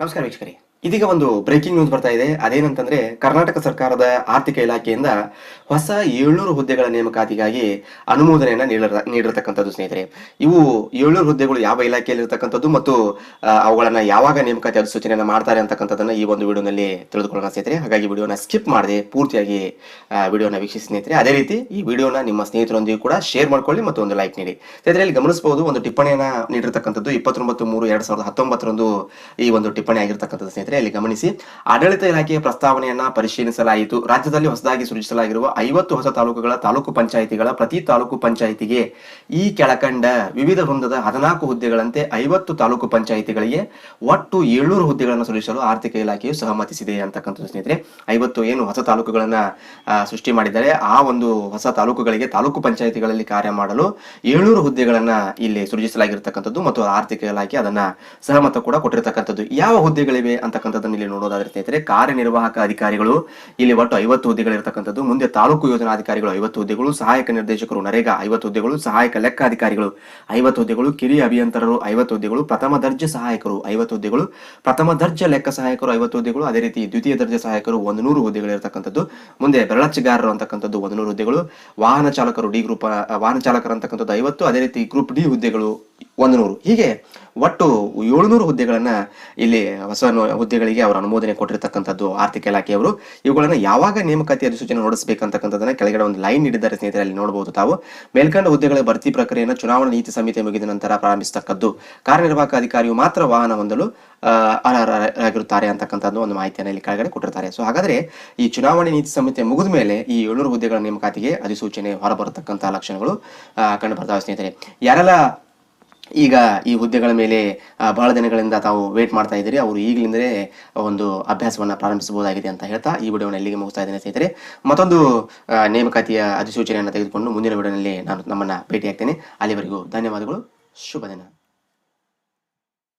ನಮಸ್ಕಾರ ವೀಕ್ಷಕರೇ ಇದೀಗ ಒಂದು ಬ್ರೇಕಿಂಗ್ ನ್ಯೂಸ್ ಬರ್ತಾ ಇದೆ. ಅದೇನಂತಂದ್ರೆ, ಕರ್ನಾಟಕ ಸರ್ಕಾರದ ಆರ್ಥಿಕ ಇಲಾಖೆಯಿಂದ ಹೊಸ ಏಳ್ನೂರು ಹುದ್ದೆಗಳ ನೇಮಕಾತಿಗಾಗಿ ಅನುಮೋದನೆಯನ್ನ ನೀಡಿರ, ನೀಡಿರತಕ್ಕಂಥದ್ದು ಸ್ನೇಹಿತರೆ. ಇವು ಏಳ್ನೂರು ಹುದ್ದೆಗಳು ಯಾವ ಇಲಾಖೆಯಲ್ಲಿ ಇರತಕ್ಕಂಥದ್ದು ಮತ್ತು ಅವುಗಳನ್ನ ಯಾವಾಗ ನೇಮಕಾತಿ ಅಧಿಸೂಚನೆಯನ್ನ ಮಾಡ್ತಾರೆ ಅಂತಕ್ಕಂಥದ್ದನ್ನ ಈ ಒಂದು ವಿಡಿಯೋನಲ್ಲಿ ತಿಳಿದುಕೊಳ್ಳೋಣ ಸ್ನೇಹಿತರೆ. ಹಾಗಾಗಿ ವಿಡಿಯೋನ ಸ್ಕಿಪ್ ಮಾಡದೆ ಪೂರ್ತಿಯಾಗಿ ವಿಡಿಯೋನ ವೀಕ್ಷಿಸಿ ಸ್ನೇಹಿತರೆ. ಅದೇ ರೀತಿ ಈ ವಿಡಿಯೋನ ನಿಮ್ಮ ಸ್ನೇಹಿತರೊಂದಿಗೆ ಕೂಡ ಶೇರ್ ಮಾಡ್ಕೊಳ್ಳಿ ಮತ್ತು ಒಂದು ಲೈಕ್ ನೀಡಿ. ಸ್ನೇಹಿತರೆ, ಇಲ್ಲಿ ಗಮನಿಸಬಹುದು ಒಂದು ಟಿಪ್ಪಣಿಯನ್ನ ನೀಡಿರ್ತಕ್ಕಂಥದ್ದು ಇಪ್ಪತ್ತೊಂಬತ್ತು ಮೂರು ಎರಡ್ ಸಾವಿರದ ಹತ್ತೊಂಬತ್ತರಂದು ಈ ಒಂದು ಟಿಪ್ಪಣಿ ಆಗಿರ್ತಕ್ಕಂಥದ್ದು ಸ್ನೇಹಿತರೆ. ಇಲ್ಲಿ ಗಮನಿಸಿ, ಆಡಳಿತ ಇಲಾಖೆಯ ಪ್ರಸ್ತಾವನೆಯನ್ನ ಪರಿಶೀಲಿಸಲಾಯಿತು. ರಾಜ್ಯದಲ್ಲಿ ಹೊಸದಾಗಿ ಸೃಜಿಸಲಾಗಿರುವ ಐವತ್ತು ಹೊಸ ತಾಲೂಕುಗಳ ತಾಲೂಕು ಪಂಚಾಯಿತಿಗಳ ಪ್ರತಿ ತಾಲೂಕು ಪಂಚಾಯಿತಿಗೆ ಈ ಕೆಳಕಂಡ ವಿವಿಧ ವೃಂದದ ಹದಿನಾಲ್ಕು ಹುದ್ದೆಗಳಂತೆ ಐವತ್ತು ತಾಲೂಕು ಪಂಚಾಯಿತಿಗಳಿಗೆ ಒಟ್ಟು ಏಳ್ನೂರು ಹುದ್ದೆಗಳನ್ನು ಸೃಜಿಸಲು ಆರ್ಥಿಕ ಇಲಾಖೆಯು ಸಹಮತಿಸಿದೆ ಅಂತಕ್ಕಂಥದ್ದು ಸ್ನೇಹಿತರೆ. ಐವತ್ತು ಏನು ಹೊಸ ತಾಲೂಕುಗಳನ್ನ ಸೃಷ್ಟಿ ಮಾಡಿದ್ದಾರೆ ಆ ಒಂದು ಹೊಸ ತಾಲೂಕುಗಳಿಗೆ ತಾಲೂಕು ಪಂಚಾಯಿತಿಗಳಲ್ಲಿ ಕಾರ್ಯ ಮಾಡಲು ಏಳ್ನೂರು ಹುದ್ದೆಗಳನ್ನ ಇಲ್ಲಿ ಸೃಜಿಸಲಾಗಿರ್ತಕ್ಕಂಥದ್ದು ಮತ್ತು ಆರ್ಥಿಕ ಇಲಾಖೆ ಅದನ್ನ ಸಹಮತ ಕೂಡ ಕೊಟ್ಟಿರ್ತಕ್ಕಂಥದ್ದು. ಯಾವ ಹುದ್ದೆಗಳಿವೆ ಇಲ್ಲಿ ನೋಡೋದಾದ್ರೆ ಸ್ನೇಹಿತರೆ, ಕಾರ್ಯನಿರ್ವಾಹಕ ಅಧಿಕಾರಿಗಳು, ಇಲ್ಲಿ ಒಟ್ಟು ಐವತ್ತು ಹುದ್ದೆಗಳಿರ್ತಕ್ಕಂಥದ್ದು. ಮುಂದೆ ತಾಲೂಕು ಯೋಜನಾಧಿಕಾರಿಗಳು ಐವತ್ತು ಹುದ್ದೆಗಳು, ಸಹಾಯಕ ನಿರ್ದೇಶಕರು ನರೇಗಾ ಐವತ್ತು ಹುದ್ದೆಗಳು, ಸಹಾಯಕ ಲೆಕ್ಕಾಧಿಕಾರಿಗಳು ಐವತ್ತು ಹುದ್ದೆಗಳು, ಕಿರಿಯ ಅಭಿಯಂತರರು ಐವತ್ತು ಹುದ್ದೆಗಳು, ಪ್ರಥಮ ದರ್ಜೆ ಸಹಾಯಕರು ಐವತ್ತು ಹುದ್ದೆಗಳು, ಪ್ರಥಮ ದರ್ಜೆ ಲೆಕ್ಕ ಸಹಾಯಕರು ಐವತ್ತು ಹುದ್ದೆಗಳು, ಅದೇ ರೀತಿ ದ್ವಿತೀಯ ದರ್ಜೆ ಸಹಾಯಕರು ಒಂದು ನೂರು ಹುದ್ದೆಗಳಿರ್ತಕ್ಕಂಥದ್ದು ಮುಂದೆ ಬೆರಳಚ್ಚಗಾರರು ಅಂತಕ್ಕಂಥದ್ದು ಒಂದು ನೂರು ಹುದ್ದೆಗಳು, ವಾಹನ ಚಾಲಕರು ಡಿ ಗ್ರೂಪ್, ವಾಹನ ಚಾಲಕರು ಅಂತಕ್ಕಂಥದ್ದು ಐವತ್ತು, ಅದೇ ರೀತಿ ಗ್ರೂಪ್ ಡಿ ಹುದ್ದೆಗಳು ಒಂದು ನೂರು. ಹೀಗೆ ಒಟ್ಟು ಏಳುನೂರು ಹುದ್ದೆಗಳನ್ನು ಇಲ್ಲಿ ಹೊಸ ಹುದ್ದೆಗಳಿಗೆ ಅವರು ಅನುಮೋದನೆ ಕೊಟ್ಟಿರ್ತಕ್ಕಂಥದ್ದು ಆರ್ಥಿಕ ಇಲಾಖೆಯವರು. ಇವುಗಳನ್ನು ಯಾವಾಗ ನೇಮಕಾತಿ ಅಧಿಸೂಚನೆ ನೋಡಿಸಬೇಕಂತಕ್ಕಂಥದ್ದನ್ನ ಕೆಳಗಡೆ ಒಂದು ಲೈನ್ ನೀಡಿದ್ದಾರೆ ಸ್ನೇಹಿತರೆ, ಅಲ್ಲಿ ನೋಡಬಹುದು ತಾವು. ಮೇಲ್ಕಂಡ ಹುದ್ದೆಗಳ ಭರ್ತಿ ಪ್ರಕ್ರಿಯೆಯನ್ನು ಚುನಾವಣಾ ನೀತಿ ಸಂಹಿತೆ ಮುಗಿದ ನಂತರ ಪ್ರಾರಂಭಿಸತಕ್ಕದ್ದು ಕಾರ್ಯನಿರ್ವಾಹಕ ಅಧಿಕಾರಿಯು ಮಾತ್ರ ವಾಹನ ಹೊಂದಲು ಅರ್ಹರಾಗಿರುತ್ತಾರೆ ಅಂತಕ್ಕಂಥದ್ದು ಒಂದು ಮಾಹಿತಿಯನ್ನು ಇಲ್ಲಿ ಕೆಳಗಡೆ ಕೊಟ್ಟಿರ್ತಾರೆ. ಸೊ, ಹಾಗಾದ್ರೆ ಈ ಚುನಾವಣೆ ನೀತಿ ಸಮಿತಿ ಮುಗಿದ ಮೇಲೆ ಈ ಏಳ್ನೂರು ಹುದ್ದೆಗಳ ನೇಮಕಾತಿಗೆ ಅಧಿಸೂಚನೆ ಹೊರಬರತಕ್ಕಂತಹ ಲಕ್ಷಣಗಳು ಕಂಡು ಬರ್ತಾವೆ ಸ್ನೇಹಿತರೆ. ಯಾರೆಲ್ಲ ಈಗ ಈ ಹುದ್ದೆಗಳ ಮೇಲೆ ಬಹಳ ದಿನಗಳಿಂದ ತಾವು ವೇಟ್ ಮಾಡ್ತಾ ಇದ್ದೀರಿ. ಅವರು ಈಗಲಿಂದಲೇ ಒಂದು ಅಭ್ಯಾಸವನ್ನು ಪ್ರಾರಂಭಿಸಬಹುದಾಗಿದೆ ಅಂತ ಹೇಳ್ತಾ ಈ ವಿಡಿಯೋನ ಇಲ್ಲಿಗೆ ಮುಗಿಸ್ತಾ ಇದ್ದೇನೆ ಸ್ನೇಹಿತರೆ. ಮತ್ತೊಂದು ನೇಮಕಾತಿಯ ಅಧಿಸೂಚನೆಯನ್ನು ತೆಗೆದುಕೊಂಡು ಮುಂದಿನ ವಿಡಿಯೋನಲ್ಲಿ ನಾನು ನಮ್ಮನ್ನು ಭೇಟಿಯಾಗ್ತೇನೆ. ಅಲ್ಲಿವರೆಗೂ ಧನ್ಯವಾದಗಳು. ಶುಭ ದಿನ.